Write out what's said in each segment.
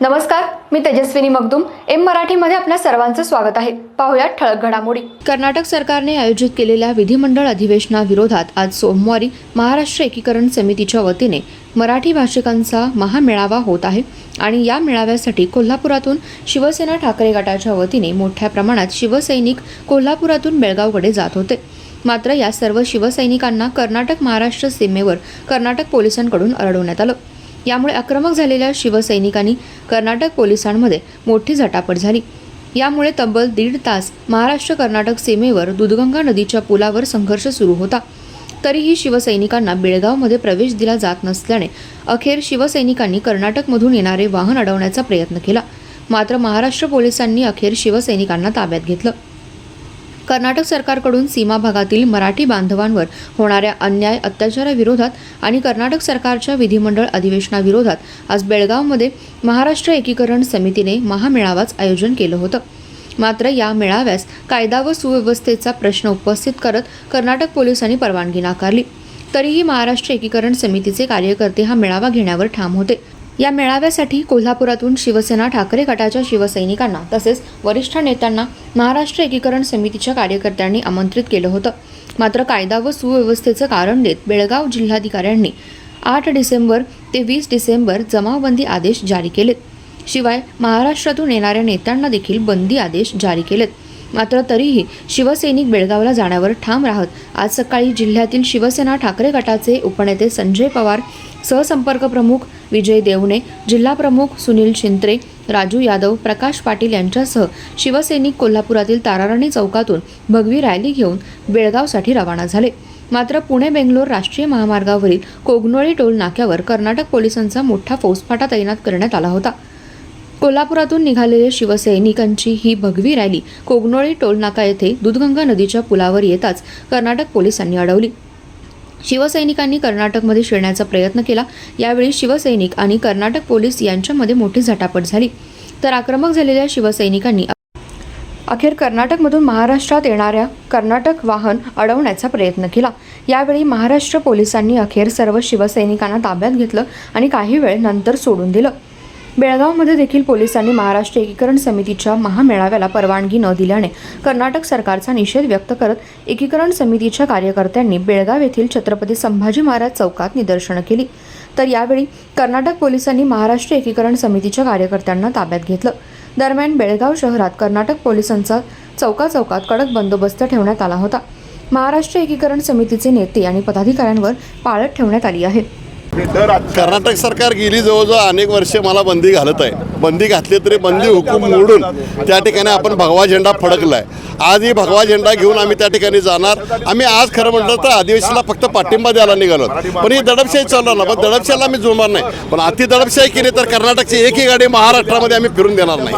नमस्कार मी तेजस्विनी मगदुम. एम मराठीमध्ये आपल्या सर्वांचं स्वागत आहे. पाहुयात ठळक घडामोडी. कर्नाटक सरकारने आयोजित केलेल्या विधिमंडळ अधिवेशनाविरोधात आज सोमवारी महाराष्ट्र एकीकरण समितीच्या वतीने मराठी भाषिकांचा महामेळावा होत आहे आणि या मेळाव्यासाठी कोल्हापुरातून शिवसेना ठाकरे गटाच्या वतीने मोठ्या प्रमाणात शिवसैनिक कोल्हापुरातून बेळगावकडे जात होते. मात्र या सर्व शिवसैनिकांना कर्नाटक महाराष्ट्र सीमेवर कर्नाटक पोलिसांकडून अडवण्यात आलं. यामुळे आक्रमक झालेल्या शिवसैनिकांनी कर्नाटक पोलिसांमध्ये मोठी झटापट झाली. यामुळे तब्बल दीड तास महाराष्ट्र कर्नाटक सीमेवर दुधगंगा नदीच्या पुलावर संघर्ष सुरू होता. तरीही शिवसैनिकांना बेळगावमध्ये प्रवेश दिला जात नसल्याने अखेर शिवसैनिकांनी कर्नाटकमधून येणारे वाहन अडवण्याचा प्रयत्न केला. मात्र महाराष्ट्र पोलिसांनी अखेर शिवसैनिकांना ताब्यात घेतलं. कर्नाटक सरकारकडून सीमा भागातील मराठी बांधवांवर होणाऱ्या अन्याय अत्याचाराविरोधात आणि कर्नाटक सरकारच्या विधिमंडळ अधिवेशनाविरोधात आज बेळगावमध्ये महाराष्ट्र एकीकरण समितीने महामेळावाच आयोजन केलं होतं. मात्र या मेळाव्यास कायदा व सुव्यवस्थेचा प्रश्न उपस्थित करत कर्नाटक पोलिसांनी परवानगी नाकारली. तरीही महाराष्ट्र एकीकरण समितीचे कार्यकर्ते हा मेळावा घेण्यावर ठाम होते. या मेळाव्यासाठी कोल्हापुरातून शिवसेना ठाकरे गटाच्या शिवसैनिकांना तसेच वरिष्ठ नेत्यांना महाराष्ट्र एकीकरण समितीच्या कार्यकर्त्यांनी आमंत्रित केलं होतं. मात्र कायदा व सुव्यवस्थेचं कारण देत बेळगाव जिल्हाधिकाऱ्यांनी आठ डिसेंबर ते वीस डिसेंबर जमावबंदी आदेश जारी केलेत. शिवाय महाराष्ट्रातून येणाऱ्या नेत्यांना देखील बंदी आदेश जारी केलेत. मात्र तरीही शिवसैनिक बेळगावला जाण्यावर ठाम राहत आज सकाळी जिल्ह्यातील शिवसेना ठाकरे गटाचे उपनेते संजय पवार सहसंपर्क प्रमुख विजय देवणे जिल्हाप्रमुख सुनील शिंत्रे राजू यादव प्रकाश पाटील यांच्यासह शिवसैनिक कोल्हापुरातील ताराराणी चौकातून भगवी रॅली घेऊन बेळगावसाठी रवाना झाले. मात्र पुणे बेंगलोर राष्ट्रीय महामार्गावरील कोगनोळी टोल नाक्यावर कर्नाटक पोलिसांचा मोठा फौजफाटा तैनात करण्यात आला होता. कोल्हापुरातून निघालेल्या शिवसैनिकांची ही भगवी रॅली कोगनोळी टोलनाका येथे दूधगंगा नदीच्या पुलावर येताच कर्नाटक पोलिसांनी अडवली. शिवसैनिकांनी कर्नाटकमध्ये शिरण्याचा प्रयत्न केला. यावेळी शिवसैनिक आणि कर्नाटक पोलीस यांच्यामध्ये मोठी झटापट झाली. तर आक्रमक झालेल्या शिवसैनिकांनी अखेर कर्नाटकमधून महाराष्ट्रात येणाऱ्या कर्नाटक वाहन अडवण्याचा प्रयत्न केला. यावेळी महाराष्ट्र पोलिसांनी अखेर सर्व शिवसैनिकांना ताब्यात घेतलं आणि काही वेळ नंतर सोडून दिलं. बेळगावमध्ये देखील पोलिसांनी महाराष्ट्र एकीकरण समितीच्या महामेळाव्याला परवानगी न दिल्याने कर्नाटक सरकारचा निषेध व्यक्त करत एकीकरण समितीच्या कार्यकर्त्यांनी बेळगाव येथील छत्रपती संभाजी महाराज चौकात निदर्शनं केली. तर यावेळी कर्नाटक पोलिसांनी महाराष्ट्र एकीकरण समितीच्या कार्यकर्त्यांना ताब्यात घेतलं. दरम्यान बेळगाव शहरात कर्नाटक पोलिसांचा चौका चौकात कडक बंदोबस्त ठेवण्यात आला होता. महाराष्ट्र एकीकरण समितीचे नेते आणि पदाधिकाऱ्यांवर पाळत ठेवण्यात आली आहे. कर्नाटक सरकार गेली जवळजवळ अनेक वर्षे मला बंदी घालत आहे. बंदी घातली तरी बंदी हुकूम मोडून त्या ठिकाणी आपण भगवा झेंडा फडकला आहे आज ही भगवा झेंडा घेऊन आम्ही त्या ठिकाणी जाणार. आम्ही आज खरं म्हटलं तर अधिवेशनाला फक्त पाठिंबा द्यायला निघालो. पण ही दडपशाही चालणार ना पण दडपशाहीला आम्ही जुळणार नाही. पण अति दडपशाही केली तर कर्नाटकची एकही गाडी महाराष्ट्रामध्ये आम्ही फिरून देणार नाही.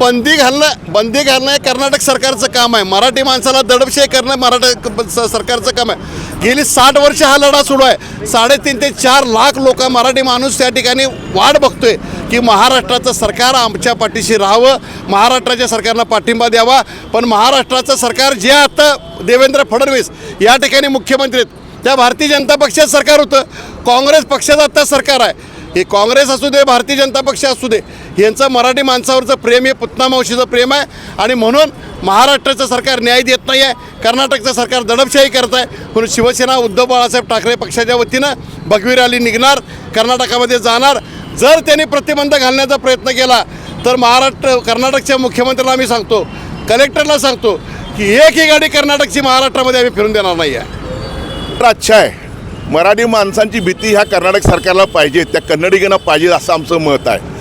बंदी घालणं बंदी घालणं हे कर्नाटक सरकारचं काम आहे. मराठी माणसाला दडपशाही करणं मराठा सरकारचं काम आहे. गेली साठ वर्ष हा लढा सुरू आहे. साडेतीन ते चार लाख लोक मराठी माणूस त्या ठिकाणी वाट बघतोय की महाराष्ट्राचं सरकार आमच्या पाठीशी राहावं महाराष्ट्राच्या सरकारला पाठिंबा द्यावा. पण महाराष्ट्राचं सरकार जे आता देवेंद्र फडणवीस या ठिकाणी मुख्यमंत्री आहेत त्या भारतीय जनता पक्षाचं सरकार होतं. काँग्रेस पक्षाचं आत्ता सरकार आहे. हे काँग्रेस असू दे भारतीय जनता पक्ष असू दे यांचं मराठी माणसावरचं प्रेम हे पुतना मावशीचं प्रेम आहे. आणि म्हणून महाराष्ट्राचं सरकार न्याय देत नाही आहे. कर्नाटकचं सरकार दडपशाही करत आहे. म्हणून शिवसेना उद्धव बाळासाहेब ठाकरे पक्षाच्या वतीनं भगवी रॅली निघणार कर्नाटकामध्ये जाणार. जर त्यांनी प्रतिबंध घालण्याचा प्रयत्न केला तर महाराष्ट्र कर्नाटकच्या मुख्यमंत्र्याला आम्ही सांगतो कलेक्टरला सांगतो की एक ही गाडी कर्नाटकची महाराष्ट्रामध्ये आम्ही फिरून देणार नाही आहे. तर अच्छा आहे. मराठी माणसांची भीती ह्या कर्नाटक सरकारला पाहिजे त्या कन्नडिगांना पाहिजे असं आमचं मत आहे.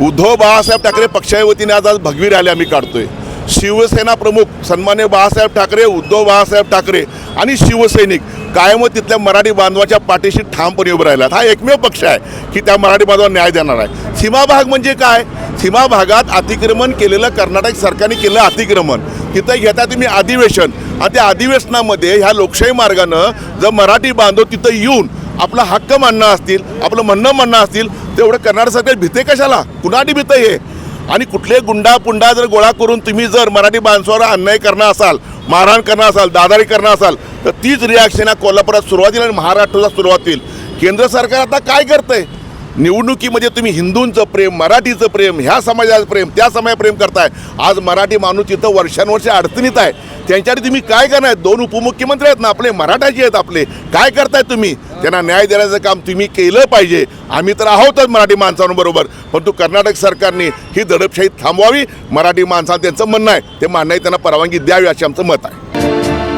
उद्धव बाळासाहेब ठाकरे पक्षाच्या वतीने आज आज भगवी रॅली आम्ही काढतोय. शिवसेना प्रमुख सन्मान्य बाळासाहेब ठाकरे उद्धव बाळासाहेब ठाकरे आणि शिवसैनिक कायम तिथल्या मराठी बांधवाच्या पाठीशी ठामपणे उभे राहिलात. हा एकमेव पक्ष आहे की त्या मराठी बांधवांना न्याय देणार आहे. सीमाभाग म्हणजे काय? सीमा भागात अतिक्रमण केलेलं कर्नाटक सरकारने केलं अतिक्रमण. तिथं घेता तुम्ही अधिवेशन. आणि त्या अधिवेशनामध्ये ह्या लोकशाही मार्गानं जर मराठी बांधव तिथं येऊन आपला हक्क मानणं असतील आपलं म्हणणं म्हणणं असतील तेवढं कर्नाटक सरकार भीते कशाला? कुणाटी भीतं हे? आणि कुठले गुंडा पुंडा जर गोळा करून तुम्ही जर मराठी माणसावर अन्याय करणार असाल मारहाण करणार असाल दादारी करणार असाल तर तीच रिॲक्शन या कोल्हापुरात सुरुवातीला आणि महाराष्ट्राला सुरुवात होईल. केंद्र सरकार आता काय करतंय? निवडणुकीमध्ये तुम्ही हिंदूंचं प्रेम मराठीचं प्रेम ह्या समाजाचं प्रेम त्या समाजात प्रेम करताय. आज मराठी माणूस इथं वर्षानुवर्षे अडचणीत आहे. त्यांच्यासाठी तुम्ही काय करणार दोन उपमुख्यमंत्री आहेत ना आपले मराठाचे आहेत आपले. काय करताय तुम्ही? त्यांना न्याय देण्याचं काम तुम्ही केलं पाहिजे. आम्ही तर आहोतच मराठी माणसांबरोबर. परंतु कर्नाटक सरकारने ही दडपशाही थांबवावी. मराठी माणसांना त्यांचं म्हणणं आहे. ते मानणं त्यांना परवानगी द्यावी असे आमचं मत आहे.